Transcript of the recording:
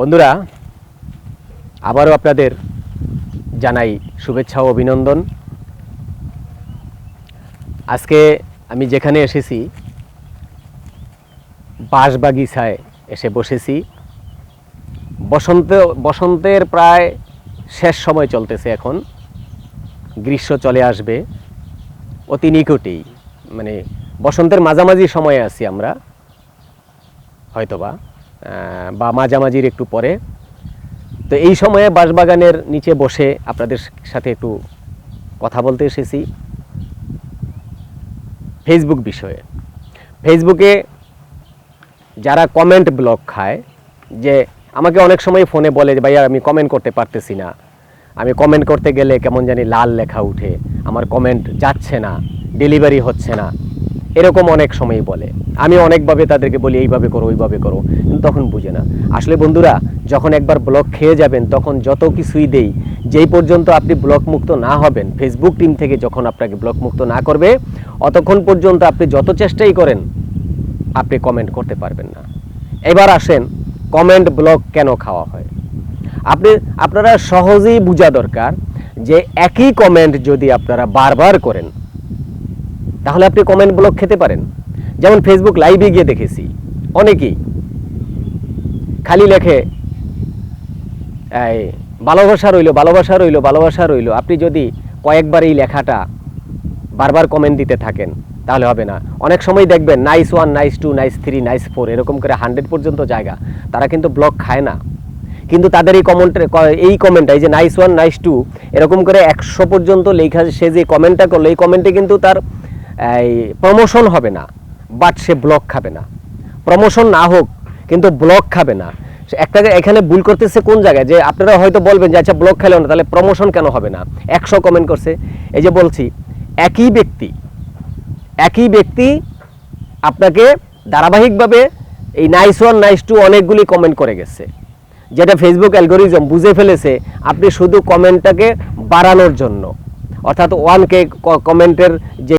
বন্ধুরা, আবারও আপনাদের জানাই শুভেচ্ছা ও অভিনন্দন। আজকে আমি যেখানে এসেছি, বাঁশবাগিচায় এসে বসেছি। বসন্ত, বসন্তের প্রায় শেষ সময় চলতেছে এখন। গ্রীষ্ম চলে আসবে, অতি নিকটেই। মানে বসন্তের মাঝামাঝি সময়ে আছি আমরা, হয়তোবা। বা মাঝামাঝির একটু পরে। তো এই সময়ে বাঁশবাগানের নিচে বসে আপনাদের সাথে একটু কথা বলতে এসেছি। ফেসবুক বিষয়ে। ফেসবুকে যারা কমেন্ট ব্লক খায়, যে আমাকে অনেক সময় ফোনে বলে যে, ভাইয়া, আমি কমেন্ট করতে পারতেছি না। আমি কমেন্ট করতে গেলে কেমন জানি লাল লেখা উঠে। আমার কমেন্ট যাচ্ছে না। ডেলিভারি হচ্ছে না। এরকম অনেক সময় বলে। আমি অনেকভাবে তাদেরকে বলি, এইভাবে করো, ওইভাবে করো। কিন্তু তখন বুঝে না। আসলে বন্ধুরা, যখন একবার ব্লক খেয়ে যাবেন, তখন যত কিছুই দেই, যেই পর্যন্ত আপনি ব্লক মুক্ত না হবেন ফেসবুক টিম থেকে যখন আপনাকে ব্লক মুক্ত না করবে, অতক্ষণ পর্যন্ত আপনি যত চেষ্টাই করেন, আপনি কমেন্ট করতে পারবেন না। এবার আসেন কমেন্ট ব্লক কেন খাওয়া হয়? আপনি, আপনারা সহজেই বোঝা দরকার যে, একই কমেন্ট যদি আপনারা বারবার করেন তাহলে আপনি কমেন্ট ব্লক খেতে পারেন। যেমন ফেসবুক লাইভে গিয়ে দেখেছি। অনেকেই খালি লেখে ভালোবাসা রইল ভালোবাসা রইল ভালোবাসা রইল। আপনি যদি কয়েকবার এই লেখাটা বারবার কমেন্ট দিতে থাকেন, তাহলে হবে না। অনেক সময় দেখবেন nice one nice two nice three nice four এরকম করে হান্ড্রেড পর্যন্ত জায়গা তারা কিন্তু ব্লক খায় না। কিন্তু তাদের এই কমেন্টের এই কমেন্টটা এই যে নাইস ওয়ান নাইস টু এরকম করে একশো পর্যন্ত লেখা, সে যে কমেন্টটা করল, এই কমেন্টে কিন্তু তার এই প্রমোশন হবে না বাট সে ব্লক খাবে না। প্রমোশন না হোক, কিন্তু ব্লক খাবে না। একটা এখানে ভুল করতেছে কোন জায়গায়? যে আপনারা হয়তো বলবেন যে আচ্ছা ব্লক খেলো না, তাহলে প্রমোশন কেন হবে না? একশো কমেন্ট করছে। এই যে বলছি, একই ব্যক্তি একই ব্যক্তি আপনাকে ধারাবাহিকভাবে এই নাইস ওয়ান নাইস টু অনেকগুলি কমেন্ট করে গেছে। যেটা ফেসবুক অ্যালগোরিজম বুঝে ফেলেছে, আপনি শুধু কমেন্টটাকে বাড়ানোর জন্য। অর্থাৎ ওয়ান কে কমেন্টের যে